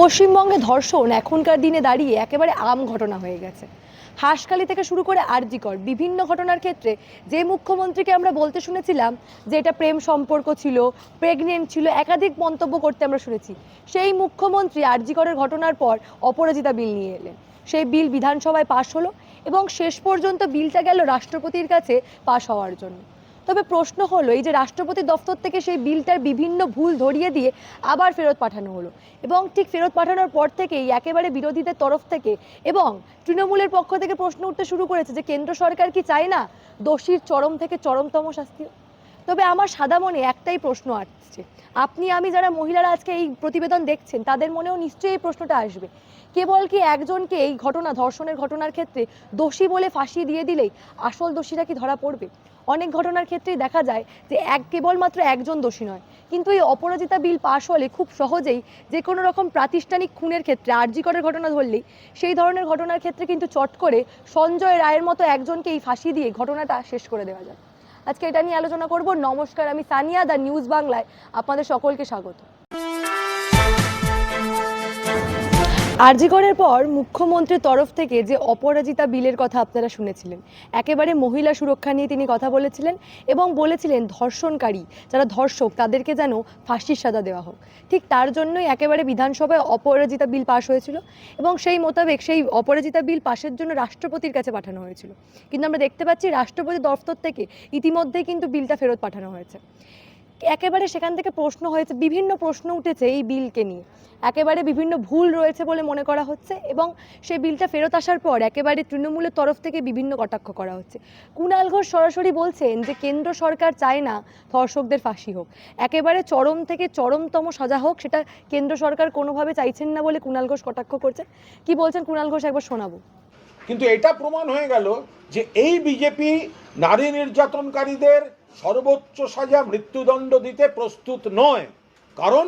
পশ্চিমবঙ্গে ধর্ষণ এখনকার দিনে দাঁড়িয়ে একেবারে আম ঘটনা হয়ে গেছে। হাঁসখালি থেকে শুরু করে আরজিকর বিভিন্ন ঘটনার ক্ষেত্রে যে মুখ্যমন্ত্রীকে আমরা বলতে শুনেছিলাম, যে এটা প্রেম সম্পর্ক ছিল প্রেগনেন্ট ছিল, একাধিক মন্তব্য করতে আমরা শুনেছি, সেই মুখ্যমন্ত্রী আরজিকরের ঘটনার পর অপরাজিতা বিল নিয়ে এলেন। সেই বিল বিধানসভায় পাশ হলো এবং শেষ পর্যন্ত বিলটা গেল রাষ্ট্রপতির কাছে পাশ হওয়ার জন্য। তবে প্রশ্ন হলো, এই যে রাষ্ট্রপতি দফতর থেকে সেই বিলটার বিভিন্ন ভুল ধরিয়ে দিয়ে আবার ফেরত পাঠানো হলো। এবং ঠিক ফেরত পাঠানোর পর থেকেই একেবারে বিরোধীদের তরফ থেকে এবং তৃণমূলের পক্ষ থেকে প্রশ্ন উঠতে শুরু করেছে যে, কেন্দ্র সরকার কি চায় না দোষীর চরম থেকে চরমতম শাস্তি? তবে আমার সাদা মনে একটাই প্রশ্ন আসছে। আপনি, আমি যারা মহিলারা আজকে এই প্রতিবেদন দেখছেন, তাদের মনেও নিশ্চয়ই এই প্রশ্নটা আসবে। কেবল কি একজনকে এই ঘটনা, ধর্ষণের ঘটনার ক্ষেত্রে দোষী বলে ফাঁসি দিয়ে দিলেই আসল দোষীরা কি ধরা পড়বে? অনেক ঘটনার ক্ষেত্রেই দেখা যায় যে এক কেবলমাত্র একজন দোষী নয়। কিন্তু এই অপরাজিতা বিল পাশ হলে খুব সহজেই যে কোনো রকম প্রাতিষ্ঠানিক খুনের ক্ষেত্রে আরজিকরের ঘটনা ধরলেই সেই ধরনের ঘটনার ক্ষেত্রে কিন্তু চট করে সঞ্জয় রায়ের মতো একজনকে এই ফাঁসি দিয়ে ঘটনাটা শেষ করে দেওয়া যায় আজকে এটা নিয়ে আলোচনা করব। নমস্কার, আমি সানিয়া দা নিউজ বাংলায়। আপনাদের সকলকে স্বাগত। আরজিকরের পর মুখ্যমন্ত্রীর তরফ থেকে যে অপরাজিতা বিলের কথা আপনারা শুনেছিলেন, একেবারে মহিলা সুরক্ষা নিয়ে তিনি কথা বলেছিলেন এবং বলেছিলেন ধর্ষণকারী, যারা ধর্ষক, তাদেরকে যেন ফাঁসির সাজা দেওয়া হোক। ঠিক তার জন্যই একেবারে বিধানসভায় অপরাজিতা বিল পাশ হয়েছিল এবং সেই মোতাবেক সেই অপরাজিতা বিল পাশের জন্য রাষ্ট্রপতির কাছে পাঠানো হয়েছিল। কিন্তু আমরা দেখতে পাচ্ছি রাষ্ট্রপতি দফতর থেকে ইতিমধ্যেই কিন্তু বিলটা ফেরত পাঠানো হয়েছে। একেবারে সেখান থেকে প্রশ্ন হয়েছে, বিভিন্ন প্রশ্ন উঠেছে এই বিলকে নিয়ে। একেবারে বিভিন্ন ভুল রয়েছে বলে মনে করা হচ্ছে এবং সেই বিলটা ফেরত আসার পর একেবারে তৃণমূলের তরফ থেকে বিভিন্ন কটাক্ষ করা হচ্ছে। কুণাল ঘোষ সরাসরি বলছেন যে, কেন্দ্র সরকার চায় না ধর্ষকদের ফাঁসি হোক। একেবারে চরম থেকে চরমতম সাজা হোক, সেটা কেন্দ্র সরকার কোনোভাবে চাইছেন না বলে কুণাল ঘোষ কটাক্ষ করছেন। কি বলছেন কুণাল ঘোষ? একবার শোনাবো। কিন্তু এটা প্রমাণ হয়ে গেল যে, এই বিজেপি নারী নির্যাতনকারীদের সর্বোচ্চ সাজা মৃত্যুদণ্ড দিতে প্রস্তুত নয়। কারণ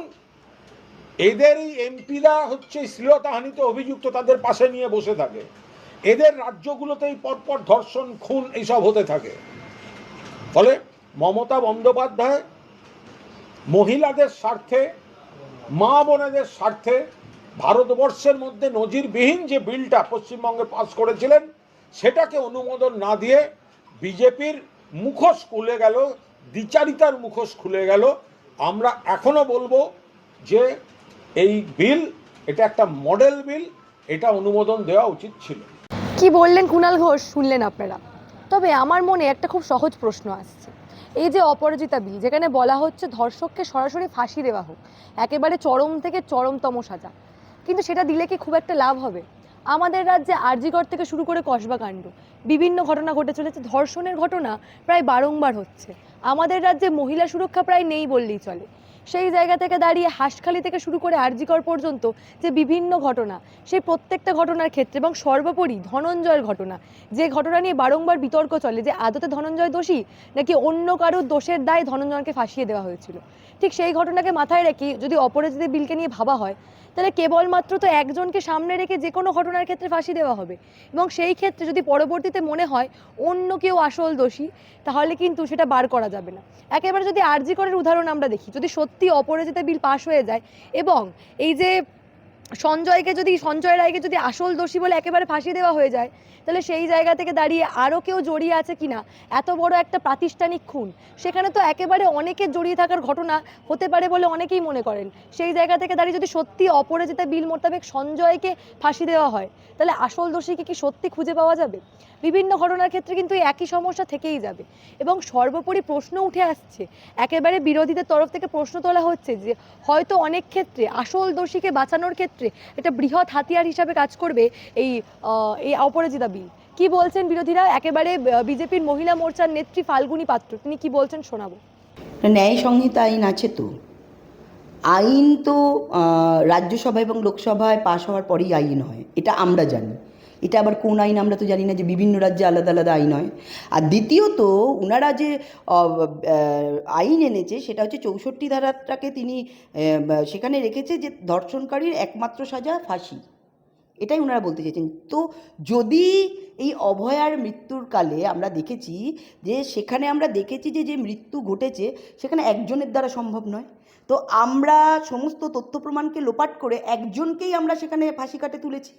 এদেরই এমপিরা হচ্ছে শ্লীলতাহানিতে অভিযুক্ত, তাদের পাশে নিয়ে বসে থাকে। এদের রাজ্যগুলোতেই পরপর ধর্ষণ, খুন এইসব হতে থাকে। ফলে মমতা বন্দ্যোপাধ্যায় মহিলাদের স্বার্থে, মা বোনেদের স্বার্থে ভারতবর্ষের মধ্যে নজিরবিহীন যে বিলটা পশ্চিমবঙ্গে পাস করেছিলেন, সেটাকে অনুমোদন না দিয়ে বিজেপির মুখোশ খুলে গেল, দ্বিচারিতার মুখোশ খুলে গেল। আমরা এখনও বলব যে এই বিল, এটা একটা মডেল বিল, এটা অনুমোদন দেওয়া উচিত ছিল। কি বললেন কুণাল ঘোষ? শুনলেন আপনারা। তবে আমার মনে একটা খুব সহজ প্রশ্ন আসছে। এই যে অপরাজিতা বিল, যেখানে বলা হচ্ছে ধর্ষককে সরাসরি ফাঁসি দেওয়া হোক, একেবারে চরম থেকে চরমতম সাজা, কিন্তু সেটা দিলে কি খুব একটা লাভ হবে? আমাদের রাজ্যে আরজিকর থেকে শুরু করে কসবা কাণ্ড বিভিন্ন ঘটনা ঘটে চলেছে, ধর্ষণের ঘটনা প্রায় বারংবার হচ্ছে। আমাদের রাজ্যে মহিলা সুরক্ষা প্রায় নেই বললেই চলে। সেই জায়গা থেকে দাঁড়িয়ে হাঁসখালি থেকে শুরু করে আরজিকর পর্যন্ত যে বিভিন্ন ঘটনা, সেই প্রত্যেকটা ঘটনার ক্ষেত্রে এবং সর্বোপরি ধনঞ্জয়ের ঘটনা, যে ঘটনা নিয়ে বারংবার বিতর্ক চলে, যে আদতে ধনঞ্জয় দোষী নাকি অন্য কারোর দোষের দায় ধনঞ্জয়কে ফাঁসিয়ে দেওয়া হয়েছিল। ঠিক সেই ঘটনাকে মাথায় রেখে যদি অপরাজিত বিলকে নিয়ে ভাবা হয় তাহলে কেবলমাত্র তো একজনকে সামনে রেখে যে কোনো ঘটনার ক্ষেত্রে ফাঁসি দেওয়া হবে। এবং সেই ক্ষেত্রে যদি পরবর্তীতে মনে হয় অন্য কেউ আসল দোষী, তাহলে কিন্তু সেটা বার করা যাবে না। একেবারে যদি আরজি করের উদাহরণ আমরা দেখি, যদি সত্যি অপরাজিতা বিল পাশ হয়ে যায় এবং এই যে সঞ্জয়কে যদি, সঞ্জয় রায়কে যদি আসল দোষী বলে একেবারে ফাঁসি দেওয়া হয়ে যায়, তাহলে সেই জায়গা থেকে দাঁড়িয়ে আরও কেউ জড়িয়ে আছে কিনা? এত বড় একটা প্রাতিষ্ঠানিক খুন। সেখানে তো একেবারে অনেকের জড়িয়ে থাকার ঘটনা হতে পারে বলে অনেকেই মনে করেন। সেই জায়গা থেকে দাঁড়িয়ে যদি সত্যি অপরাজিতা বিল মোতাবেক সঞ্জয়কে ফাঁসি দেওয়া হয়, তাহলে আসল দোষীকে কি সত্যি খুঁজে পাওয়া যাবে? বিভিন্ন ঘটনার ক্ষেত্রে কিন্তু এই একই সমস্যা থেকেই যাবে। এবং সর্বোপরি প্রশ্ন উঠে আসছে, একেবারে বিরোধীদের তরফ থেকে প্রশ্ন তোলা হচ্ছে যে, হয়তো অনেক ক্ষেত্রে আসল দোষীকে বাঁচানোর ক্ষেত্রে এটা বৃহৎ হাতিয়ার হিসাবে কাজ করবে এই এই অপরাজিতা বিল। কি বলছেন বিরোধীরা? একেবারে বিজেপির মহিলা মোর্চার নেত্রী ফাল্গুনী পাত্র। তিনি কি বলছেন শোনাবো? ন্যায় সংহিতা আইন আছে তো। আইন তো রাজ্যসভা এবং লোকসভায় পাশ হওয়ার পরেই আইন হয়। এটা আমরা জানি। এটা আবার কোন আইন আমরা তো জানি না যে বিভিন্ন রাজ্যে আলাদা আলাদা আইন হয়। আর দ্বিতীয়ত ওনারা যে আইন এনেছে, সেটা হচ্ছে চৌষট্টি ধারাটাকে তিনি সেখানে রেখেছে যে ধর্ষণকারীর একমাত্র সাজা ফাঁসি। এটাই ওনারা বলতে চেয়েছেন। তো যদি এই অভয়ার মৃত্যুর কালে আমরা দেখেছি যে, সেখানে আমরা দেখেছি যে যে মৃত্যু ঘটেছে, সেখানে একজনের দ্বারা সম্ভব নয়। তো আমরা সমস্ত তথ্য প্রমাণকে লোপাট করে একজনকেই আমরা সেখানে ফাঁসি কাটে তুলেছি।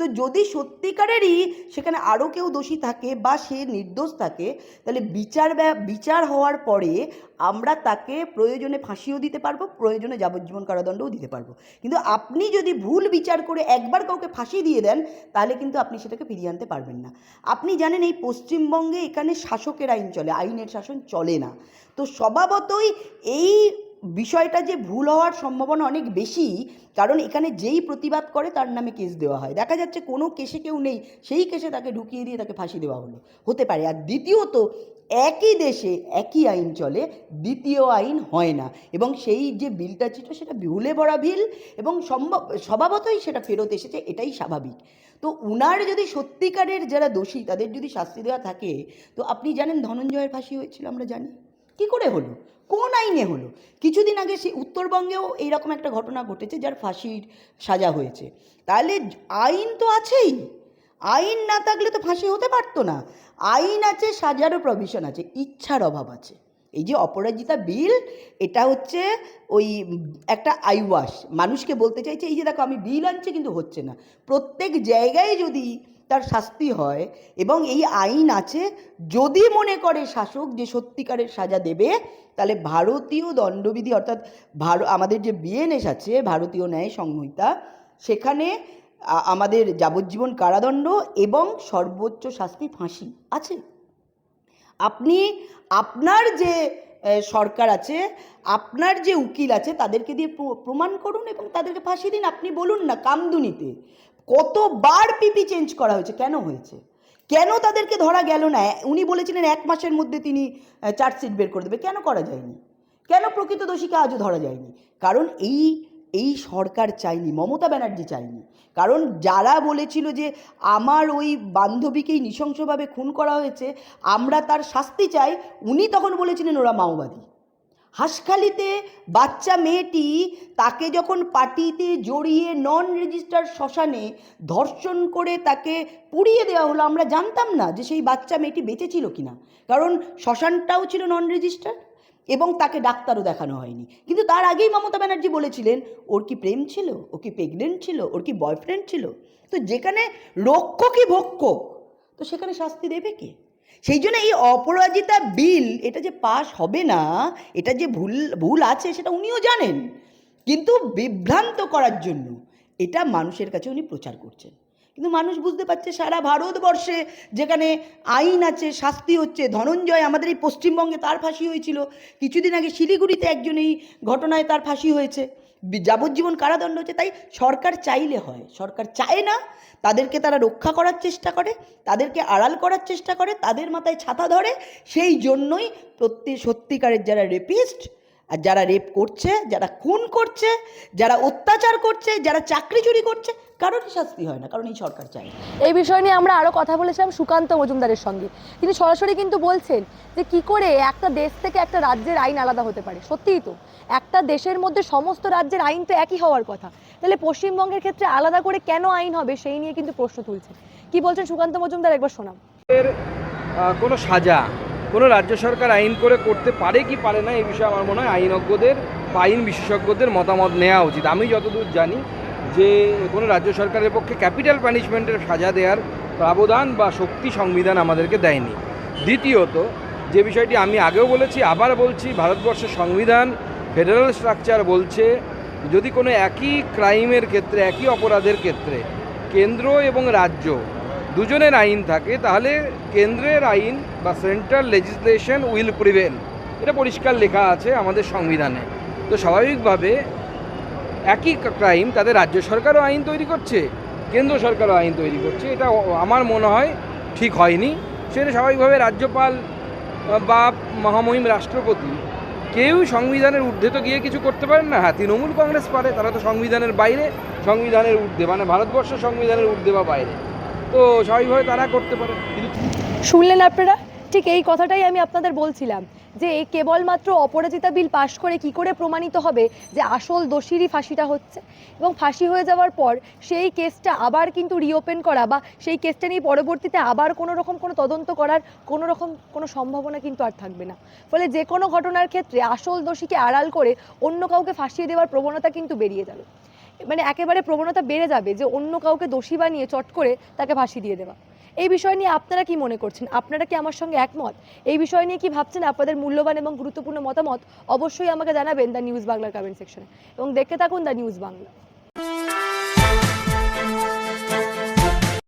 তো যদি সত্যিকারেরই সেখানে আরও কেউ দোষী থাকে বা সে নির্দোষ থাকে, তাহলে বিচার বিচার হওয়ার পরে আমরা তাকে প্রয়োজনে ফাঁসিও দিতে পারব, প্রয়োজনে যাবজ্জীবন কারাদণ্ডও দিতে পারব। কিন্তু আপনি যদি ভুল বিচার করে একবার কাউকে ফাঁসি দিয়ে দেন, তাহলে কিন্তু আপনি সেটাকে ফিরিয়ে আনতে পারবেন না। আপনি জানেন এই পশ্চিমবঙ্গে এখানে শাসকের আইন চলে, আইনের শাসন চলে না। তো স্বভাবতই এই বিষয়টা যে ভুল হওয়ার সম্ভাবনা অনেক বেশি, কারণ এখানে যেই প্রতিবাদ করে তার নামে কেস দেওয়া হয়। দেখা যাচ্ছে কোনো কেসে কেউ নেই, সেই কেসে তাকে ঢুকিয়ে দিয়ে তাকে ফাঁসি দেওয়া হলো। হতে পারে। আর দ্বিতীয়ত, একই দেশে একই আইন চলে, দ্বিতীয় আইন হয় না। এবং সেই যে বিলটা ছিল সেটা ভুলে ভরা বিল এবং সম্ভব, স্বভাবতই সেটা ফেরত এসেছে, এটাই স্বাভাবিক। তো উনার যদি সত্যিকারের যারা দোষী, তাদের যদি শাস্তি দেওয়া থাকে, তো আপনি জানেন ধনঞ্জয়ের ফাঁসি হয়েছিল, আমরা জানি। কি করে হলো? কোন আইনে হলো? কিছুদিন আগে সে উত্তরবঙ্গেও এইরকম একটা ঘটনা ঘটেছে যার ফাঁসির সাজা হয়েছে। তাহলে আইন তো আছেই। আইন না থাকলে তো ফাঁসি হতে পারতো না। আইন আছে, সাজারও প্রভিশন আছে, ইচ্ছার অভাব আছে। এই যে অপরাজিতা বিল, এটা হচ্ছে ওই একটা আইওয়াশ মানুষকে বলতে চাইছে, এই যে দেখো, আমি বিল আনছি কিন্তু হচ্ছে না। প্রত্যেক জায়গায় যদি তার শাস্তি হয় এবং এই আইন আছে, যদি মনে করে শাসক যে সত্যিকারের সাজা দেবে, তাহলে ভারতীয় দণ্ডবিধি অর্থাৎ ভার, আমাদের যে বিএনএস আছে, ভারতীয় ন্যায় সংহিতা, সেখানে আমাদের যাবজ্জীবন কারাদণ্ড এবং সর্বোচ্চ শাস্তি ফাঁসি আছে। আপনি, আপনার যে সরকার আছে, আপনার যে উকিল আছে, তাদেরকে দিয়ে প্রমাণ করুন এবং তাদেরকে ফাঁসি দিন। আপনি বলুন না, কামদুনিতে কতবার পিপি চেঞ্জ করা হয়েছে? কেন হয়েছে? কেন তাদেরকে ধরা গেল না? উনি বলেছিলেন এক মাসের মধ্যে তিনি চার্জশিট বের করে দেবে। কেন করা যায়নি? কেন প্রকৃত দোষীকে আজও ধরা যায়নি? কারণ এই এই সরকার চায়নি, মমতা ব্যানার্জি চায়নি। কারণ যারা বলেছিল যে আমার ওই বান্ধবীকেই নৃশংসভাবে খুন করা হয়েছে, আমরা তার শাস্তি চাই, উনি তখন বলেছিলেন ওরা মাওবাদী। হাসখালিতে বাচ্চা মেয়েটি তাকে যখন পার্টিতে জড়িয়ে নন রেজিস্টার শ্মশানে ধর্ষণ করে তাকে পুড়িয়ে দেওয়া হলো, আমরা জানতাম না যে সেই বাচ্চা মেয়েটি বেঁচে ছিল কিনা। কারণ শ্মশানটাও ছিল নন রেজিস্টার এবং তাকে ডাক্তারও দেখানো হয়নি। কিন্তু তার আগেই মমতা ব্যানার্জি বলেছিলেন, ওর কি প্রেম ছিল? ও কি প্রেগনেন্ট ছিল? ওর কি বয়ফ্রেন্ড ছিল? তো যেখানে লক্ষ্য রক্ষকই ভক্ষক, তো সেখানে শাস্তি দেবে কে? সেই জন্য এই অপরাজিতা বিল, এটা যে পাশ হবে না, এটা যে ভুল ভুল আছে সেটা উনিও জানেন। কিন্তু বিভ্রান্ত করার জন্য এটা মানুষের কাছে উনি প্রচার করছেন। কিন্তু মানুষ বুঝতে পারছে সারা ভারতবর্ষে যেখানে আইন আছে, শাস্তি হচ্ছে, ধনঞ্জয় আমাদের এই পশ্চিমবঙ্গে তার ফাঁসি হয়েছিল। কিছুদিন আগে শিলিগুড়িতে একজন এই ঘটনায় তার ফাঁসি হয়েছে। যাবজ্জীবন কারাদণ্ড হচ্ছে, তাই সরকার চাইলে হয় সরকার চায় না, তাদেরকে তারা রক্ষা করার চেষ্টা করে, তাদেরকে আড়াল করার চেষ্টা করে, তাদের মাথায় ছাতা ধরে, সেই জন্যই প্রত্যেক সত্যিকারের যারা রেপিস্ট আর যারা রেপ করছে, যারা খুন করছে, যারা অত্যাচার করছে, যারা চাকরি চুরি করছে, কারোরই শাস্তি হয় না, কারণ এই সরকার চায়। এই বিষয় নিয়ে আমরা আরও কথা বলেছিলাম সুকান্ত মজুমদারের সঙ্গে তিনি সরাসরি কিন্তু বলছেন যে কি করে একটা দেশ থেকে একটা রাজ্যের আইন আলাদা হতে পারে? সত্যিই তো। একটা দেশের মধ্যে সমস্ত রাজ্যের আইন তো একই হওয়ার কথা। তাহলে পশ্চিমবঙ্গের ক্ষেত্রে আলাদা করে কেন আইন হবে সেই নিয়ে কিন্তু প্রশ্ন তুলছে। কি বলছেন সুকান্ত মজুমদার? একবার শোনাম এর কোনো সাজা, কোনো রাজ্য সরকার আইন করে করতে পারে কি পারে না এই বিষয়ে আমার মনে হয় আইনজ্ঞদের বা আইন বিশেষজ্ঞদের মতামত নেওয়া উচিত। আমি যতদূর জানি যে কোনো রাজ্য সরকারের পক্ষে ক্যাপিটাল পানিশমেন্টের সাজা দেওয়ার প্রাবধান বা শক্তি সংবিধান আমাদেরকে দেয়নি। দ্বিতীয়ত যে বিষয়টি আমি আগেও বলেছি, আবার বলছি, ভারতবর্ষের সংবিধান ফেডারেল স্ট্রাকচার বলছে, যদি কোনো একই ক্রাইমের ক্ষেত্রে, একই অপরাধের ক্ষেত্রে কেন্দ্র এবং রাজ্য দুজনের আইন থাকে, তাহলে কেন্দ্রের আইন বা সেন্ট্রাল লেজিসলেশন উইল প্রিভেল এটা পরিষ্কার লেখা আছে আমাদের সংবিধানে। তো স্বাভাবিকভাবে একই ক্রাইম তাদের রাজ্য সরকারও আইন তৈরি করছে, কেন্দ্র সরকারও আইন তৈরি করছে। এটা আমার মনে হয় ঠিক হয়নি। সেটা স্বাভাবিকভাবে রাজ্যপাল বা মহামহিম রাষ্ট্রপতি, কেউ সংবিধানের ঊর্ধ্বে তো গিয়ে কিছু করতে পারেন না। হ্যাঁ তৃণমূল কংগ্রেস পারে, তারা তো সংবিধানের বাইরে, সংবিধানের ঊর্ধ্বে মানে ভারতবর্ষ সংবিধানের ঊর্ধ্বে বা বাইরে। তো স্বাভাবিকভাবে তারা করতে পারে। শুনলেন আপনারা? ঠিক এই কথাটাই আমি আপনাদের বলছিলাম। যে কেবলমাত্র অপরাজিতা বিল পাশ করে কি করে প্রমাণিত হবে যে আসল দোষীরই ফাঁসিটা হচ্ছে? এবং ফাঁসি হয়ে যাওয়ার পর সেই কেসটা আবার কিন্তু রিওপেন করা বা সেই কেসটা নিয়ে পরবর্তীতে আবার কোনো রকম কোনো তদন্ত করার কোনো রকম কোনো সম্ভাবনা কিন্তু আর থাকবে না। ফলে যে কোনো ঘটনার ক্ষেত্রে আসল দোষীকে আড়াল করে অন্য কাউকে ফাঁসিয়ে দেওয়ার প্রবণতা কিন্তু বেরিয়ে যাবে। মানে একেবারে প্রবণতা বেড়ে যাবে যে অন্য কাউকে দোষী বানিয়ে চট করে তাকে ফাঁসি দিয়ে দেওয়া। এই বিষয় নিয়ে আপনারা কি মনে করছেন? আপনারা কি আমার সঙ্গে একমত? এই বিষয় নিয়ে কি ভাবছেন আপনাদের মূল্যবান এবং গুরুত্বপূর্ণ মতামত? অবশ্যই আমাকে জানাবেন দ্য নিউজ বাংলার কমেন্ট সেকশনে এবং দেখতে থাকুন দ্য নিউজ বাংলা।